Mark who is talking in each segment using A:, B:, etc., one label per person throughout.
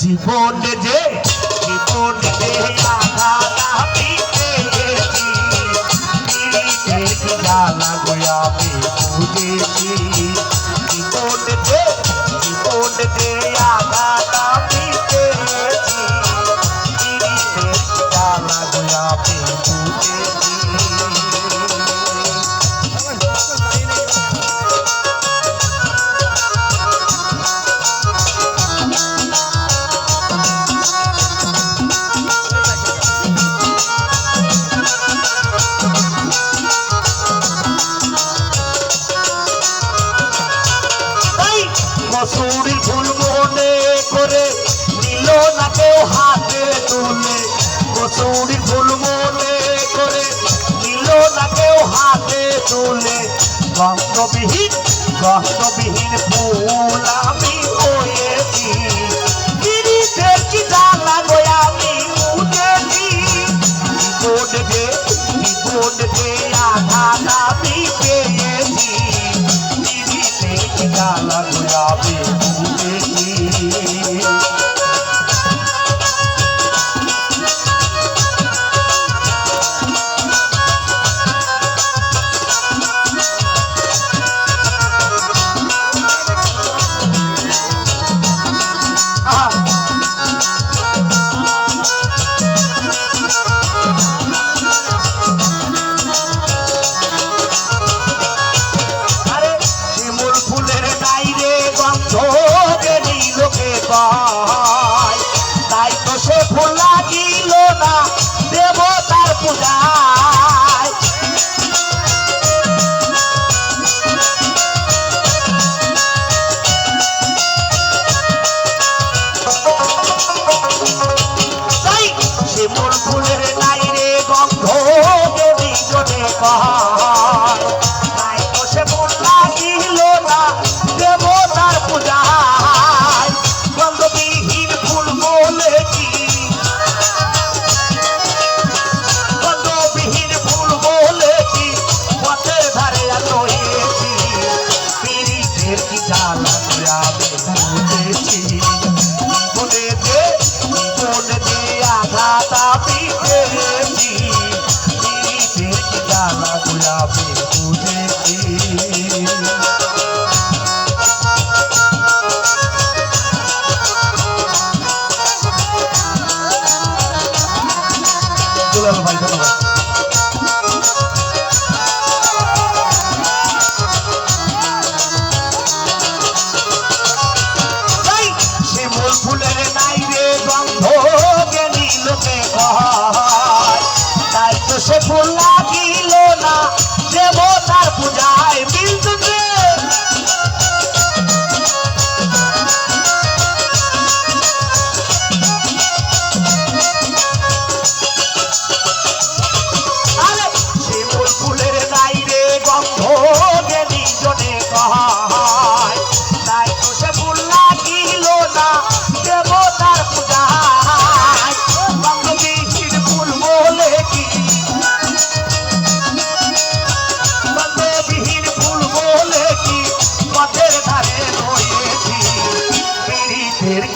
A: জীবনে যে মসুরির ফুল মনে করে নিল না কেউ হাতে তুলে। মসুরির ফুল মনে করে নিল না কেউ হাতে তুলে। গন্ধবিহীন গন্ধবিহীন ফুল আমি হয়েছি গিরিতে কি জ্বালা গো কয় তাই তো সে ফুল লাগিল না দেবতার পূজায়। তাই শিমুল ফুলের নাইরে গন্ধ গেলি জনে কয় আঘাত ফুল লাগিল না দেবতার পূজায় মিলতে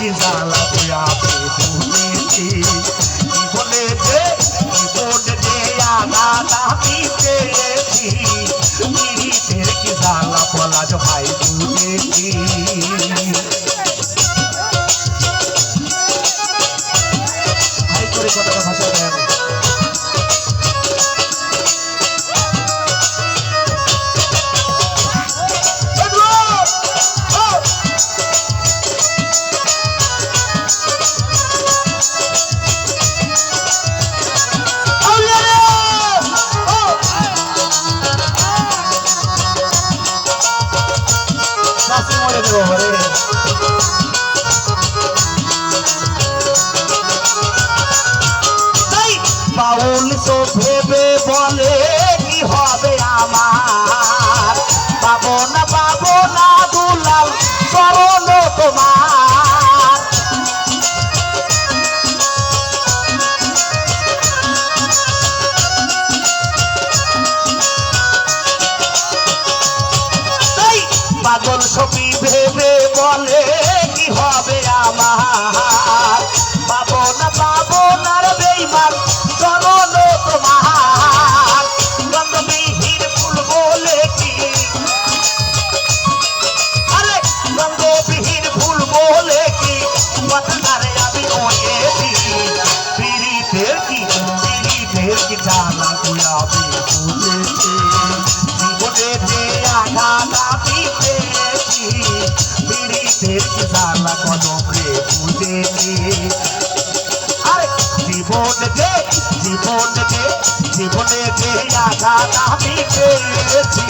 A: কি জ্বালা আপনি জীবনে যে জীবনে যে আঘাত আমি পেয়েছি কি জ্বালা পলাশ ভাই মরে তো ভেবে বলে না পাবো না ছবি ভেবে বলে কি হবে আমার? পাবো না পাবো না রে বেইমান চরণ তোমার গন্ধবিহীন ফুল বলে কি? আরে গন্ধবিহীন ফুল বলে কি? কথারে আমি ওয়েছি পিড়িতের কি পিড়িতের কি জানা গুলাবি বুঝেছি জীবনে যে আঘাত আমি পেয়েছি সেট জ্বালা কদমে বুঝে আরে জীবন যে জীবন যে জীবনে যে আঘাত আমি পেয়েছি।